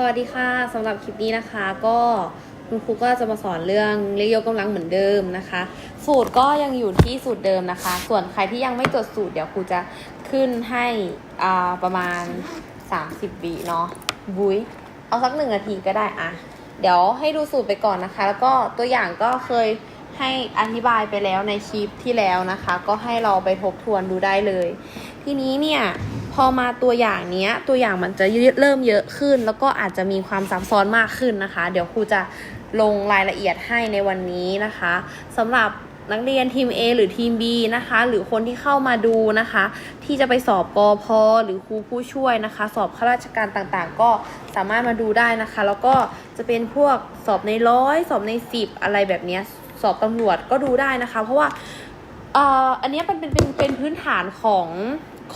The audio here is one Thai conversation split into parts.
สวัสดีค่ะสำหรับคลิปนี้นะคะ ก็คุณครูก็จะมาสอนเรื่องเลขยกกำลังเหมือนเดิมนะคะ สูตรก็ยังอยู่ที่สูตรเดิมนะคะ ส่วนใครที่ยังไม่จดสูตรเดี๋ยวครูจะขึ้นให้อ่าประมาณ 30วิเนาะบุ้ยเอาสักหนึ่งนาทีก็ได้อะเดี๋ยวให้ดูสูตรไปก่อนนะคะ แล้วก็ตัวอย่างก็เคย ให้อธิบายไปแล้วในคลิปที่แล้วนะคะ ก็ให้เราไปทบทวนดูได้เลย ทีนี้เนี่ยพอมาตัวอย่างเนี้ยตัวอย่างมันจะเริ่มเยอะขึ้น แล้วก็อาจจะมีความซับซ้อนมากขึ้นนะคะ เดี๋ยวครูจะลงรายละเอียดให้ในวันนี้นะคะสำหรับนักเรียนทีม A หรือทีม B นะคะ หรือคนที่เข้ามาดูนะคะ ที่จะไปสอบกอพอหรือครูผู้ช่วยนะคะ สอบข้าราชการต่างๆ ก็สามารถมาดูได้นะคะ แล้วก็จะเป็นพวกสอบในร้อยสอบในสิบอะไรแบบเนี้ย สอบตำรวจก็ดูได้นะคะ เพราะว่าเอ่ออันนี้เป็นเป็นเป็นเป็นพื้นฐานของ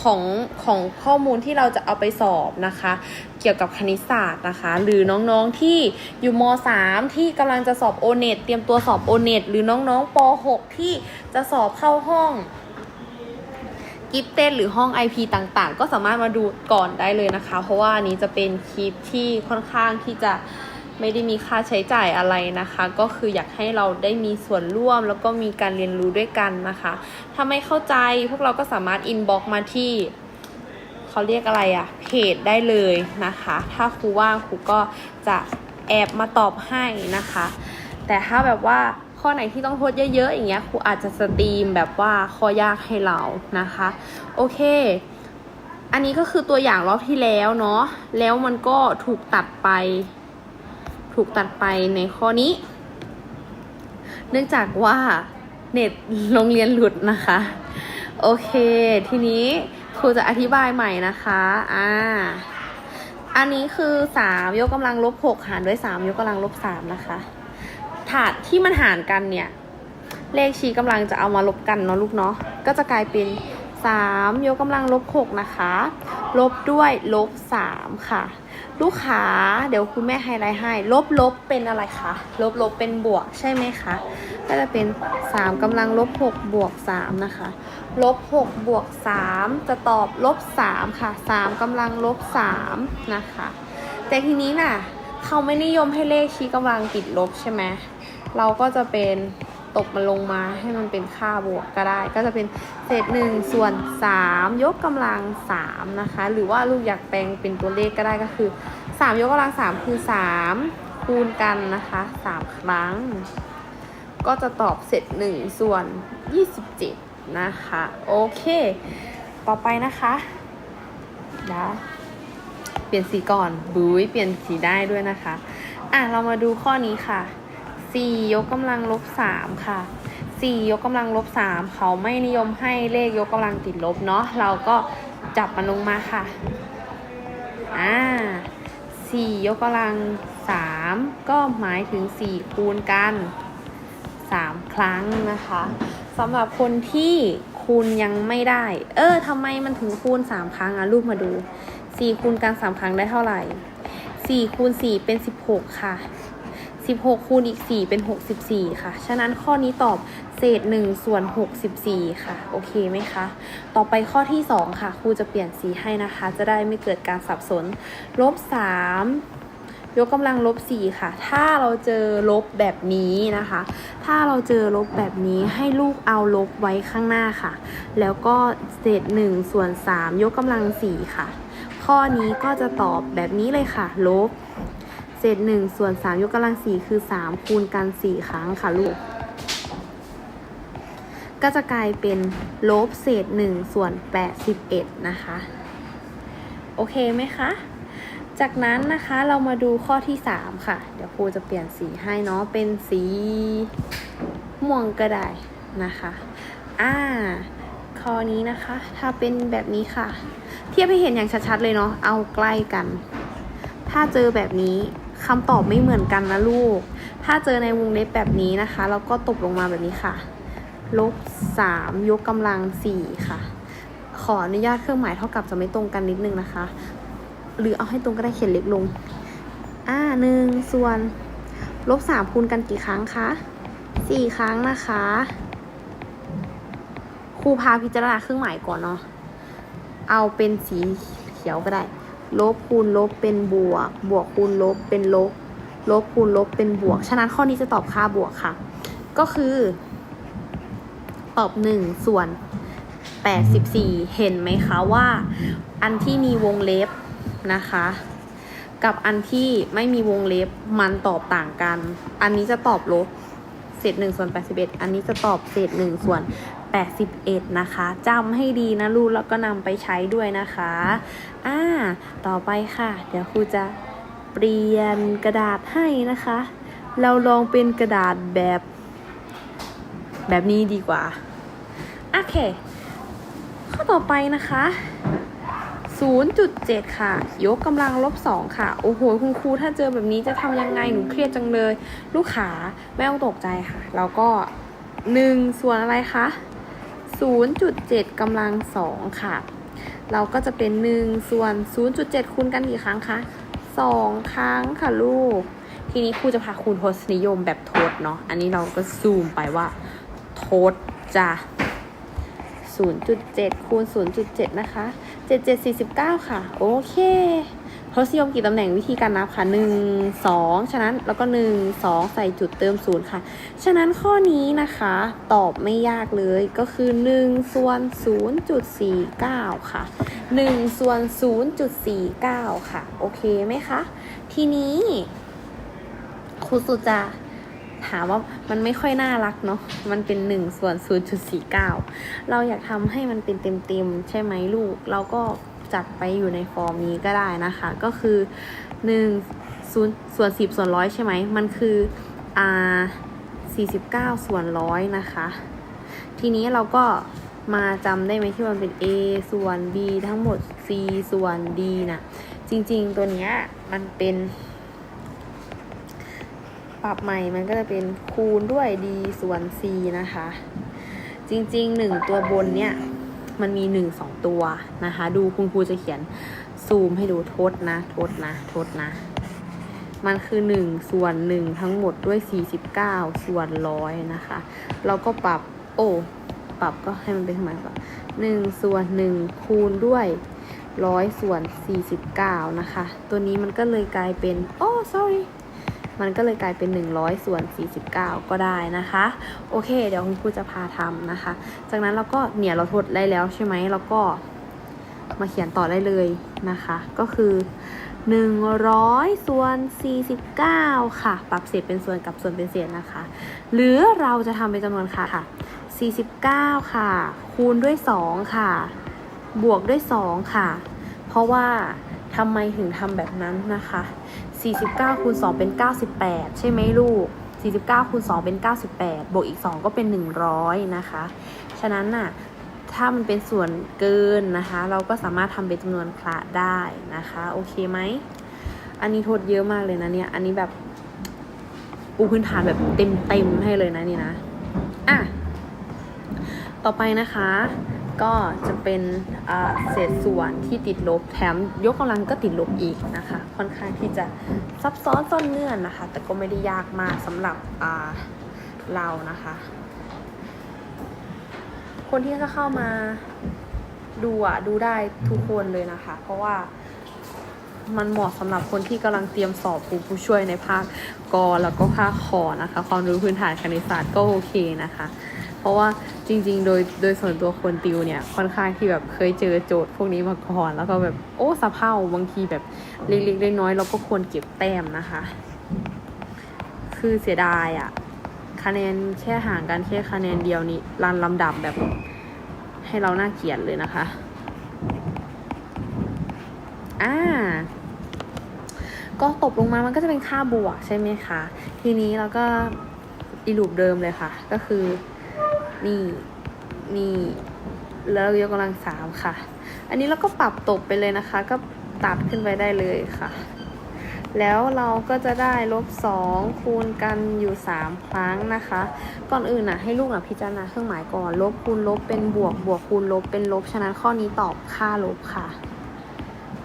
ของของข้อมูลที่เราจะเอาไปสอบนะคะ เกี่ยวกับคณิตศาสตร์นะคะ หรือน้องๆที่อยู่ม .3 ที่กำลังจะสอบโอเน็ตเตรียมตัวสอบโอเน็ตหรือน้องๆป .6 ที่จะสอบเข้าห้องกิฟเต้นหรือห้อง IP ต่างๆ ก็สามารถมาดูก่อนได้เลยนะคะ เพราะว่านนี้จะเป็นคลิปที่ค่อนข้างที่จะ ไม่ได้มีค่าใช้จ่ายอะไรนะคะ ก็คืออยากให้เราได้มีส่วนร่วมแล้วก็มีการเรียนรู้ด้วยกันนะคะ ถ้าไม่เข้าใจพวกเราก็สามารถอินบ็อกมาที่เขาเรียกอะไรอะเพจได้เลยนะคะ ถ้าครูว่างครูก็จะแอบมาตอบให้นะคะ แต่ถ้าแบบว่าข้อไหนที่ต้องโทษเยอะๆอย่างเงี้ยครูอาจจะสตรีมแบบว่าข้อยากให้เรานะคะ โอเค อันนี้ก็คือตัวอย่างรอบที่แล้วเนาะแล้วมันก็ถูกตัดไป ถูกตัดไปในข้อนี้ เนื่องจากว่าเน็ตโรงเรียนหลุดนะคะ โอเค ทีนี้ครูจะอธิบายใหม่นะคะอ่าอันนี้คือ3ยกกำลังลบ6หารด้วย3ยกกำลังลบ3นะคะถาดที่มันหารกันเนี่ย เลขชี้กำลังจะเอามาลบกันเนาะลูกเนาะก็จะกลายเป็น3ยกกำลังลบ6นะคะ ลบด้วยลบ3ค่ะ ลูกค้าเดี๋ยวคุณแม่ไฮไลท์ให้ ลบลบเป็นอะไรคะ ลบลบเป็นบวกใช่ไหมคะ ก็จะเป็น 3กำลังลบ 6 บวก 3 นะคะ ลบ 6 บวก 3 จะตอบลบ 3 ค่ะ 3กำลังลบ 3 นะคะ แต่ทีนี้น่ะ เขาไม่นิยมให้เลขชี้กำลังติดลบใช่ไหม เราก็จะเป็น ตกมันลงมาให้มันเป็นค่าบวกก็ได้ ก็จะเป็นเศษหนึ่งส่วน 3 ยกกำลัง3นะคะหรือว่าลูกอยากแปลงเป็นตัวเลขก็ได้ก็คือ 3 ยกกำลัง 3 คือ 3 คูณกันนะคะ 3 ครั้ง ก็จะตอบเศษ1ส่วน 27 นะคะโอเค ต่อไปนะคะเดี๋ยวเปลี่ยนสีก่อนบุ้ยเปลี่ยนสีได้ด้วยนะคะ อะ เรามาดูข้อนี้ค่ะ 4 ยกกำลังลบ 3 ค่ะ 4 ยกกำลังลบ 3 เขาไม่นิยมให้เลขยกกำลังติดลบเนาะเราก็จับมันลงมาค่ะอ่า4ยกกำลัง 3 ก็หมายถึง 4 คูณกัน 3 ครั้งนะคะสำหรับคนที่คูณยังไม่ได้ เออทำไมมันถึงคูณ 3 ครั้งอะลูกมาดู 4 คูณกัน 3 ครั้งได้เท่าไหร่ 4 คูณ 4 เป็น 16 ค่ะ 16 คูณอีก 4 เป็น 64 ค่ะ ฉะนั้นข้อนี้ตอบเศษ 1 ส่วน 64 ค่ะ โอเคไหมคะ ต่อไปข้อที่ 2 ค่ะ ครูจะเปลี่ยนสีให้นะคะ จะได้ไม่เกิดการสับสน ลบ 3ยกกำลังลบ4ค่ะ ถ้าเราเจอลบแบบนี้นะคะ ถ้าเราเจอลบแบบนี้ให้ลูกเอาลบไว้ข้างหน้าค่ะ แล้วก็เศษ1ส่วน 3 ยกกำลัง4ค่ะ ข้อนี้ก็จะตอบแบบนี้เลยค่ะ ลบ เศษหนึ่งส่วนสามยกกำลังสี่คือสามคูณกันสี่ครั้งค่ะลูก ก็จะกลายเป็นลบเศษหนึ่งส่วนแปดสิบเอ็ดนะคะ โอเคไหมคะ จากนั้นนะคะเรามาดูข้อที่สามค่ะ เดี๋ยวครูจะเปลี่ยนสีให้เนาะเป็นสีม่วงก็ได้นะคะอ่าข้อนี้นะคะ ถ้าเป็นแบบนี้ค่ะ เทียบให้เห็นอย่างชัดๆเลยเนาะเอาใกล้กัน ถ้าเจอแบบนี้ คำตอบไม่เหมือนกันนะลูก ถ้าเจอในวงเล็บแบบนี้นะคะแล้วก็ตบลงมาแบบนี้ค่ะ ลบสามยกกำลังสี่ค่ะ ขออนุญาตเครื่องหมายเท่ากับจะไม่ตรงกันนิดนึงนะคะ หรือเอาให้ตรงก็ได้เขียนเล็กลง อ่าหนึ่งส่วนลบสามคูณกันกี่ครั้งคะสี่ครั้งนะคะครูพาพิจารณาเครื่องหมายก่อนเนาะ เอาเป็นสีเขียวก็ได้ ลบคูณลบเป็นบวก บวกคูณลบเป็นลบ ลบคูณลบเป็นบวก ฉะนั้นข้อนี้จะตอบค่าบวกค่ะ ก็คือ ตอบหนึ่งส่วน 84 เห็นไหมคะว่าอันที่มีวงเล็บนะคะ กับอันที่ไม่มีวงเล็บมันตอบต่างกัน อันนี้จะตอบลบเศษ1ส่วน81 อันนี้จะตอบเศษ1ส่วน 81 นะคะจำให้ดีนะลูกแล้วก็นำไปใช้ด้วยนะคะอ่าต่อไปค่ะ เดี๋ยวครูจะเปลี่ยนกระดาษให้นะคะ เราลองเป็นกระดาษแบบ แบบนี้ดีกว่า โอเค ข้อต่อไปนะคะ0.7 ค่ะ ยกกำลังลบ 2 ค่ะ โอ้โห คุณครูถ้าเจอแบบนี้จะทำยังไง หนูเครียดจังเลย ลูกขาไม่ต้องตกใจค่ะ แล้วก็ 1 ส่วนอะไรคะ 0.7กำลัง2ค่ะ เราก็จะเป็น 1 ส่วน 0.7 คูณกันกี่ครั้งคะ 2 ครั้งค่ะลูก ทีนี้ครูจะพาคูณทศนิยมแบบทดเนาะ อันนี้เราก็ซูมไปว่าทดจะ0.7คูณ0.7 นะคะ 7749 ค่ะ โอเค ทศนิยมกี่ตำแหน่งวิธีการนับค่ะ1 2 ฉะนั้นแล้วก็ 1 2 ใส่จุดเติม0ค่ะ ฉะนั้นข้อนี้นะคะตอบไม่ยากเลยก็คือ 1 ส่วน 0.49 ค่ะ 1 ส่วน 0.49 ค่ะ โอเคไหมคะ ทีนี้ครูสุจะถามว่ามันไม่ค่อยน่ารักเนาะ มันเป็น1ส่วน 0.49 เราอยากทำให้มันเป็นเต็มๆ ใช่ไหมลูก เราก็ จัดไปอยู่ในฟอร์มนี้ก็ได้นะคะ ก็คือ1 0ส่วน10 ส่วนร้อยใช่ไหม มันคือ r 49 ส่วนร้อยนะคะ ทีนี้เราก็มาจำได้ไหมที่มันเป็น a ส่วน b ทั้งหมด c ส่วน d นะจริงๆตัวเนี้ยมันเป็นปรับใหม่มันก็จะเป็นคูณด้วย d ส่วน c นะคะ จริงๆ 1 ตัวบนเนี่ย มันมี1 2ตัวนะคะ ดูคุณครูจะเขียนซูมให้ดูทดนะทดนะทดนะ มันคือ1ส่วน1ทั้งหมดด้วย49ส่วนร้อยนะคะ เราก็ปรับโอ้ปรับก็ให้มันเป็นทำไมก่อน1ส่วน1คูณด้วยร้อยส่วน49นะคะ ตัวนี้มันก็เลยกลายเป็น โอ้ sorry มันก็เลยกลายเป็น 100 ส่วน 49 ก็ได้นะคะ โอเค เดี๋ยวคุณครูจะพาทำนะคะ จากนั้นเราก็เนี่ยเราทดได้แล้วใช่ไหมเราก็มาเขียนต่อได้เลยนะคะ ก็คือ 100 ส่วน 49 ค่ะ ปรับเศษเป็นส่วนกับส่วนเป็นเศษนะคะ หรือเราจะทำเป็นจำนวนค่ะค่ะ49 ค่ะ คูณด้วย 2 ค่ะ บวกด้วย 2 ค่ะ เพราะว่าทำไมถึงทำแบบนั้นนะคะ 49คูณ2เป็น 98 ใช่ไหมลูก 49คูณ2เป็น 98 บวกอีก 2 ก็เป็น 100 นะคะ ฉะนั้นน่ะ ถ้ามันเป็นส่วนเกินนะคะ เราก็สามารถทำเป็นจำนวนคละได้นะคะ โอเคไหม อันนี้โทษเยอะมากเลยนะเนี่ย อันนี้แบบปูพื้นฐานแบบเต็มๆให้เลยนะนี่นะ อะ ต่อไปนะคะ ก็จะเป็นเศษส่วนที่ติดลบแถมยกกำลังก็ติดลบอีกนะคะ ค่อนข้างที่จะซับซ้อนซ่อนเงื่อนนะคะ แต่ก็ไม่ได้ยากมากสำหรับเรานะคะ คนที่จะเข้ามาดูอะดูได้ทุกคนเลยนะคะ เพราะว่ามันเหมาะสำหรับคนที่กำลังเตรียมสอบครูผู้ช่วยในภาคกแล้วก็ภาคคอนะคะ ความรู้พื้นฐานคณิตศาสตร์ก็โอเคนะคะ เพราะว่าจริง ๆ โดยโดยส่วนตัวคนติวเนี่ยค่อนข้างที่แบบเคยเจอโจทย์พวกนี้มาก่อน แล้วก็แบบโอ้สะเพร่าบางทีแบบเล็กๆน้อยๆเราก็ควรเก็บแต้มนะคะ คือเสียดายอะคะแนนแค่ห่างกันแค่คะแนนเดียวนี้รันลำดับแบบให้เราน่าเกลียดเลยนะคะอ่าก็ตบลงมามันก็จะเป็นค่าบวกใช่ไหมคะ ทีนี้เราก็อีลูปเดิมเลยค่ะ ก็คือ นี่ นี่ แล้วยกกำลังสามค่ะ อันนี้เราก็ปรับตบไปเลยนะคะ ก็ตัดขึ้นไปได้เลยค่ะ แล้วเราก็จะได้ลบสองคูณกันอยู่สามครั้งนะคะ ก่อนอื่นน่ะให้ลูกอะพิจารณาเครื่องหมายก่อน ลบคูณลบเป็นบวก บวกคูณลบเป็นลบ ฉะนั้นข้อนี้ตอบค่าลบค่ะ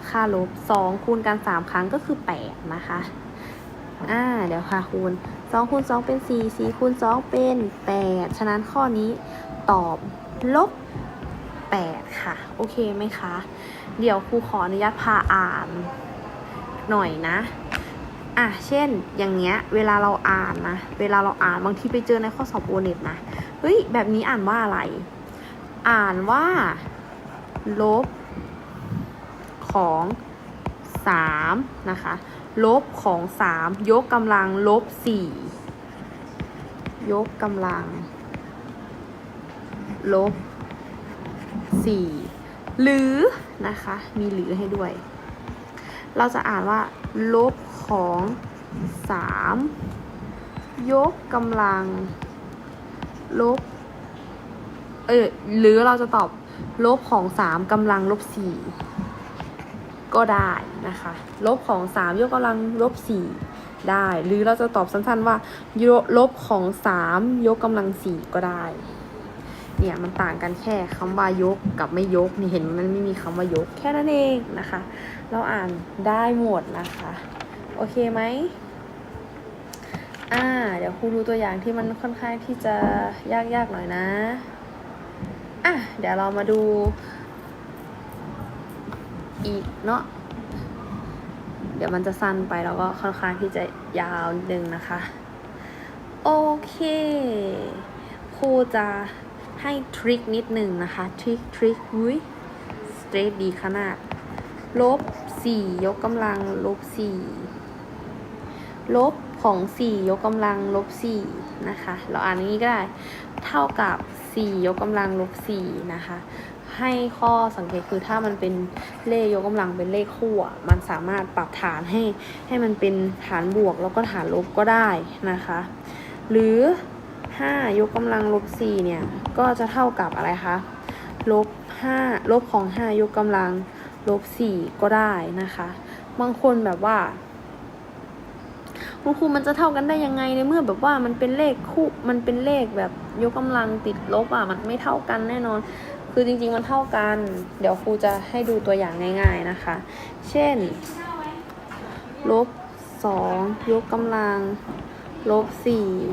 ค่าลบสองคูณกันสามครั้งก็คือแปดนะคะ อ่า เดี๋ยวค่ะคูณ สองคูณสองเป็นสี่สี่คูณสองเป็นแปดฉะนั้นข้อนี้ตอบลบแปดค่ะ โอเคไหมคะ เดี๋ยวครูขออนุญาตพาอ่านหน่อยนะ อะ เช่น อย่างเงี้ย เวลาเราอ่านนะ เวลาเราอ่านบางทีไปเจอในข้อสอบโอเน็ตนะ เฮ้ย แบบนี้อ่านว่าอะไร อ่านว่า ลบ ของสามนะคะ ลบของสามยกกำลังลบสี่ยกกำลัง ลบสี่หรือนะคะ มีหรือให้ด้วย เราจะอ่านว่า ลบของสามยกกำลัง ลบ เออหรือเราจะตอบลบของสามกำลังลบสี่ ก็ได้นะคะ ลบของสามยกกำลังลบสี่ได้ หรือเราจะตอบสั้นๆว่าลบของสามยกกำลังสี่ก็ได้ เนี่ยมันต่างกันแค่คำว่ายกกับไม่ยกนี่เห็นมันไม่มีคำว่ายกแค่นั้นเองนะคะ เราอ่านได้หมดนะคะ โอเคไหมอ่า เดี๋ยวครูดูตัวอย่างที่มันค่อนข้างที่จะยากๆหน่อยนะ อะ เดี๋ยวเรามาดู อีกเนาะเดี๋ยวมันจะสั้นไปแล้วก็ค่อนข้างที่จะยาวนิดนึงนะคะ โอเคครูจะให้ทริคนิดหนึ่งนะคะ ทริคทริคอุ้ยสเตรทดีขนาด ลบสี่ยกกำลัง ลบสี่ลบของสี่ยกกำลัง ลบสี่นะคะ เราอ่านงนี้ก็ได้ เท่ากับสี่ยกกำลัง ลบสี่นะคะ ให้ข้อสังเกตคือถ้ามันเป็นเลขยกกำลังเป็นเลขคู่มันสามารถปรับฐานให้ให้มันเป็นฐานบวกแล้วก็ฐานลบก็ได้นะคะ หรือ 5 ยกกำลังลบ4เนี่ยก็จะเท่ากับอะไรคะลบ5ลบของ 5 ยกกำลังลบ4ก็ได้นะคะ บางคนแบบว่าคุณครูมันจะเท่ากันได้ยังไงในเมื่อแบบว่ามันเป็นเลขคู่มันเป็นเลขแบบยกกำลังติดลบอะมันไม่เท่ากันแน่นอน คือจริงๆมันเท่ากัน เดี๋ยวครูจะให้ดูตัวอย่างง่าย ๆนะคะ เช่น ลบ2ยกกำลัง ลบ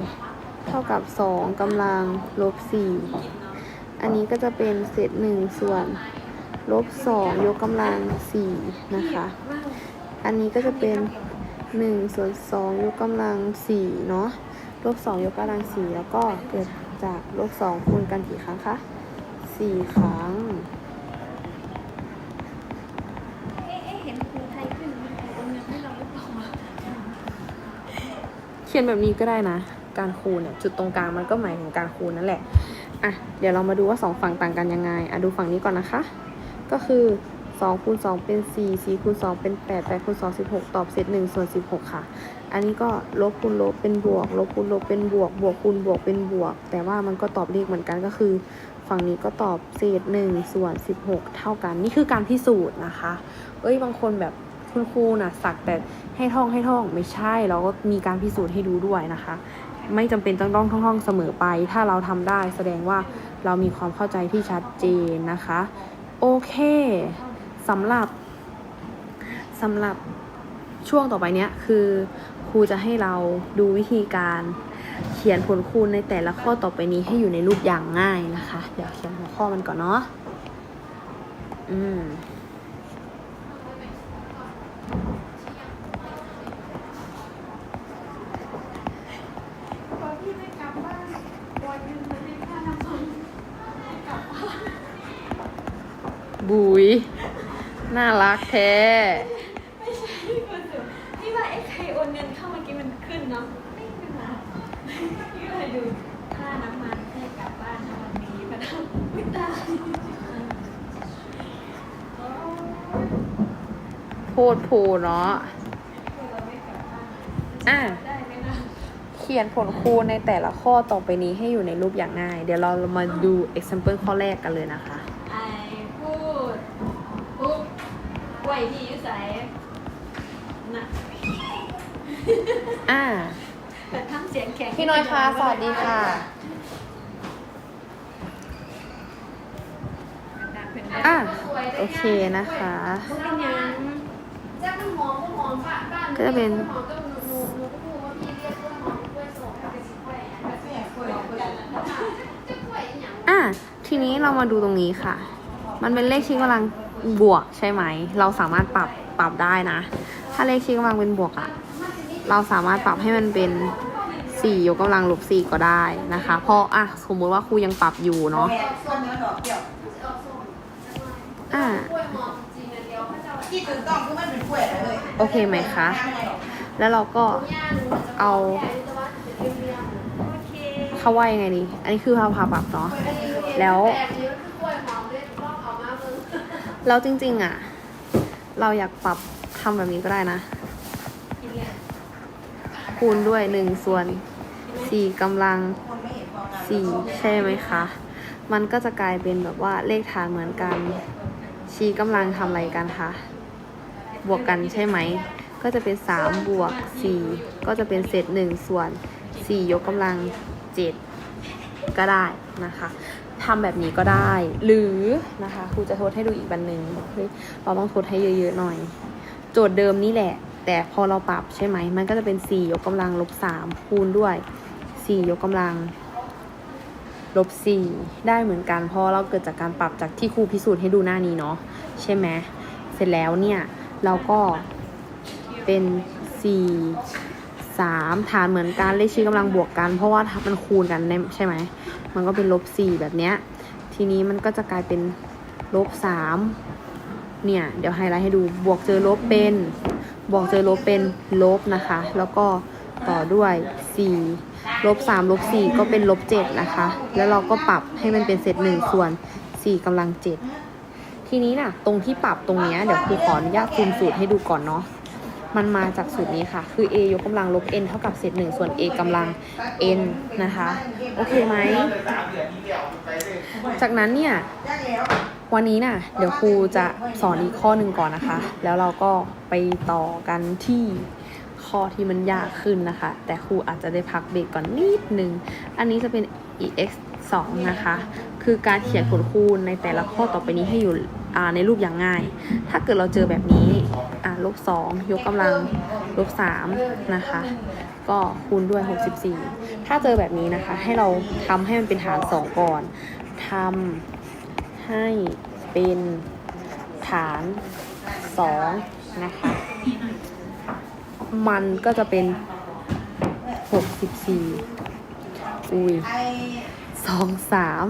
4เท่ากับ2กำลัง ลบ4อันนี้ก็จะเป็นเศษ1ส่วน ลบ2ยกกำลัง4นะคะ อันนี้ก็จะเป็น1ส่วน2ยกกำลัง4เนาะลบ2ยกกำลัง4แล้วก็เกิดจากลบ2คูณกันกี่ครั้งคะ 4ครั้ง เอ๊ะเอ๊ะเห็นครูไทยขึ้นมีครูโอนเงินให้เราหรือเปล่าวะเขียนแบบนี้ก็ได้นะ การคูณเนี่ยจุดตรงกลางมันก็หมายถึงการคูณนั่นแหละ อะ เดี๋ยวเรามาดูว่าสองฝั่งต่างกันยังไง อะดูฝั่งนี้ก่อนนะคะ ก็คือ2คูณ2เป็น4 4คูณ2เป็น8 8คูณ2 16ตอบเศษ1ส่วน16ค่ะ อันนี้ก็ลบคูณลบเป็นบวก ลบคูณลบเป็นบวก บวกคูณบวกเป็นบวก แต่ว่ามันก็ตอบเลขเหมือนกันก็คือ ฝั่งนี้ก็ตอบเศษ1ส่วน16เท่ากัน นี่คือการพิสูจน์นะคะ เอ้ยบางคนแบบคุณครูน่ะสักแต่ให้ท่องให้ท่องไม่ใช่เราก็มีการพิสูจน์ให้ดูด้วยนะคะ ไม่จำเป็นต้องต้องท่องเสมอไป ถ้าเราทำได้แสดงว่าเรามีความเข้าใจที่ชัดเจนนะคะ โอเคสำหรับสำหรับช่วงต่อไปเนี้ยคือครูจะให้เราดูวิธีการ ขียนผลคูณในแต่ละข้อต่อไปนี้ให้อยู่ในรูปอย่างง่ายนะคะ เดี๋ยวเขียนหัวข้อมันก่อนเนาะอืมบบ้านบอยยืมเงินให้ค่าน้ำมันไม่กลับบ้านบุยน่ารักแท้ ไม่ใช่พี่คนสุดพี่ว่าไอ้ใครโอนเงินเข้าเมื่อกี้มันขึ้นเนาะไม่ขึ้นนะพี่ก็เลยดูค่าน้ำมันให้กลับบ้านในวันนี้มาทำไม่ตาย โพดโพเนาะเราไม่กลับบ้านอะได้ไหมนะเขียนผลคูณในแต่ละข้อต่อไปนี้ให้อยู่ในรูปอย่างง่าย เดี๋ยวเรามาดู example ข้อแรกกันเลยนะคะ ไอพูดปุ๊บไหวพี่อยุใสน่ะอ่าแต่ทำเสียงแข็งพี่น้อยคะสวัสดีค่ะ อะ โอเคนะคะเป็นยัง ก็จะเป็นอะทีนี้เรามาดูตรงนี้ค่ะ มันเป็นเลขชี้กำลังบวกใช่ไหม เราสามารถปรับปรับได้นะ ถ้าเลขชี้กำลังเป็นบวกอะเราสามารถปรับให้มันเป็นสี่ยกกำลังลบสี่ก็ได้นะคะเพราะอะสมมุติว่าครูยังปรับอยู่เนาะแม่ส้มเนื้อดอกเกี่ยวอ่า ที่ถูกต้องคือมันเป็นกล้วยเลยโอเคไหมคะ แล้วเราก็เอาเขาว่ายังไงดี อันนี้คือพาพาปรับเนาะ แล้วแล้วจริง ๆ อะ เราอยากปรับทำแบบนี้ก็ได้นะ คูณด้วยหนึ่งส่วนสี่กำลังสี่ใช่ไหมคะ มันก็จะกลายเป็นแบบว่าเลขฐานเหมือนกัน ชี้กำลังทำอะไรกันคะ บวกกันใช่ไหม ก็จะเป็นสามบวกสี่ก็จะเป็นเศษหนึ่งส่วนสี่ยกกำลังเจ็ดก็ได้นะคะทำแบบนี้ก็ได้ หรือนะคะครูจะทดให้ดูอีกบันหนึ่งเราต้องทดให้เยอะๆหน่อย โจทย์เดิมนี่แหละ แต่พอเราปรับใช่ไหม มันก็จะเป็นสี่ยกกำลังลบสามคูณด้วยสี่ยกกำลังลบสี่ได้เหมือนกันเพราะเราเกิดจากการปรับจากที่ครูพิสูจน์ให้ดูหน้านี้เนาะใช่ไหมเสร็จแล้วเนี่ย เราก็เป็นสี่สามฐานเหมือนกันเลขชี้กำลังบวกกัน เพราะว่ามันคูณกันเนี่ยใช่ไหม มันก็เป็นลบสี่แบบเนี้ย ทีนี้มันก็จะกลายเป็นลบสามเนี่ย เดี๋ยวไฮไลท์ให้ดูบวกเจอลบเป็น บวกเจอลบเป็นลบนะคะ แล้วก็ต่อด้วยสี่ลบสามลบสี่ก็เป็นลบเจ็ดนะคะ แล้วเราก็ปรับให้มันเป็นเศษหนึ่งส่วนสี่กำลังเจ็ด ทีนี้น่ะ ตรงที่ปรับตรงเนี้ยเดี๋ยวครูขออนุญาตคูณสูตรให้ดูก่อนเนาะมันมาจากสูตรนี้ค่ะ คือ a ยกกำลังลบ n เท่ากับเศษหนึ่งส่วน a กำลัง n นะคะ โอเคไหม จากนั้นเนี่ย วันนี้น่ะ เดี๋ยวครูจะสอนอีกข้อหนึ่งก่อนนะคะ แล้วเราก็ไปต่อกันที่ข้อที่มันยากขึ้นนะคะ แต่ครูอาจจะได้พักเบรกก่อนนิดนึง อันนี้จะเป็น ex 2 นะคะ คือการเขียนผลคูณในแต่ละข้อต่อไปนี้ให้อยู่ ในรูปอย่างง่าย ถ้าเกิดเราเจอแบบนี้อ่าลบ2ยกกำลังลบ3นะคะ ก็คูณด้วย 64 ถ้าเจอแบบนี้นะคะ ให้เราทำให้มันเป็นฐาน 2 ก่อนทำให้เป็นฐานสองนะคะ มันก็จะเป็นหกสิบสี่อุ้ยไอ้สองสาม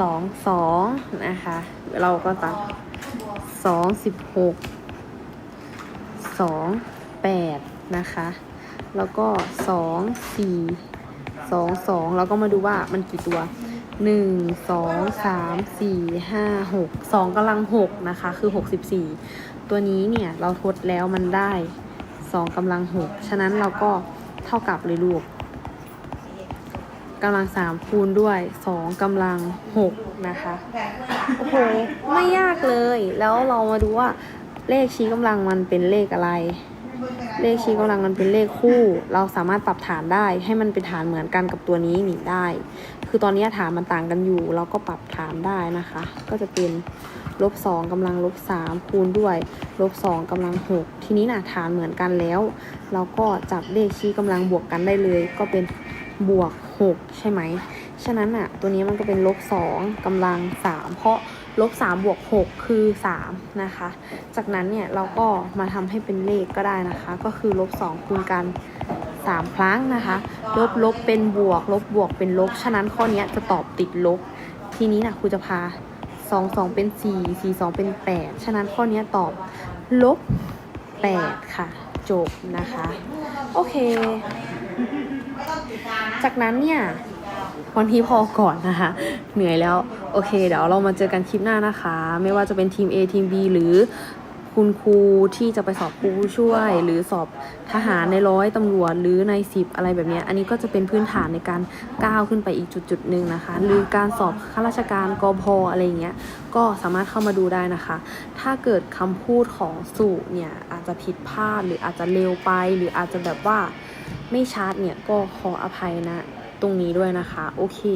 สองสองนะคะ เราก็ตัดสองสิบหกสองแปดนะคะ แล้วก็สองสี่สองสองแล้วก็มาดูว่ามันกี่ตัวหนึ่งสองสามสี่ห้าหกสองกำลังหกนะคะ คือหกสิบสี่ตัวนี้เนี่ยเราทดแล้วมันได้สองกำลังหกฉะนั้นเราก็เท่ากับเลยลูก กำลังสามคูณด้วยสองกำลังหกนะคะ โอ้โห ไม่ยากเลย แล้วเรามาดูว่าเลขชี้กำลังมันเป็นเลขอะไร เลขชี้กำลังมันเป็นเลขคู่ เราสามารถปรับฐานได้ให้มันเป็นฐานเหมือนกันกับตัวนี้หนีได้ คือตอนนี้ฐานมันต่างกันอยู่ เราก็ปรับฐานได้นะคะ ก็จะเป็นลบสองกำลังลบสามคูณด้วยลบสองกำลังหกทีนี้นะฐานเหมือนกันแล้ว เราก็จับเลขชี้กำลังบวกกันได้เลย ก็เป็นบวก หกใช่ไหม ฉะนั้นอะ ตัวนี้มันก็เป็นลบสองกำลังสามเพราะลบสามบวกหกคือสามนะคะ จากนั้นเนี่ยเราก็มาทำให้เป็นเลขก็ได้นะคะ ก็คือลบสองคูณกันสามครั้งนะคะ ลบลบเป็นบวก ลบบวกเป็นลบ ฉะนั้นข้อนี้จะตอบติดลบ ทีนี้นะครูจะพาสองสองเป็นสี่สี่สองเป็นแปดฉะนั้นข้อนี้ตอบลบแปดค่ะ จบนะคะ โอเค จากนั้นเนี่ยวันที่พอก่อนนะคะ เหนื่อยแล้ว โอเค เดี๋ยวเรามาเจอกันคลิปหน้านะคะ ไม่ว่าจะเป็นทีม A ทีม B หรือคุณครูที่จะไปสอบครูช่วย หรือสอบทหารในร้อยตำรวจหรือในสิบอะไรแบบนี้ อันนี้ก็จะเป็นพื้นฐานในการก้าวขึ้นไปอีกจุดจุดหนึ่งนะคะ หรือการสอบข้าราชการกพอะไรอย่างเงี้ยก็สามารถเข้ามาดูได้นะคะ ถ้าเกิดคำพูดของสูเนี่ยอาจจะผิดพลาดหรืออาจจะเร็วไป หรืออาจจะแบบว่า ไม่ชัดเนี่ยก็ขออภัยนะ ตรงนี้ด้วยนะคะ โอเค